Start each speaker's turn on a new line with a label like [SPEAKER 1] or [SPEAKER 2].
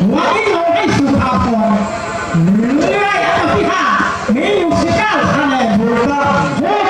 [SPEAKER 1] หัวนิยมให้สุภาพรเลื่อยอันดับห้ามีอยู่สิก้าคะแนนถูก
[SPEAKER 2] ต้
[SPEAKER 1] อ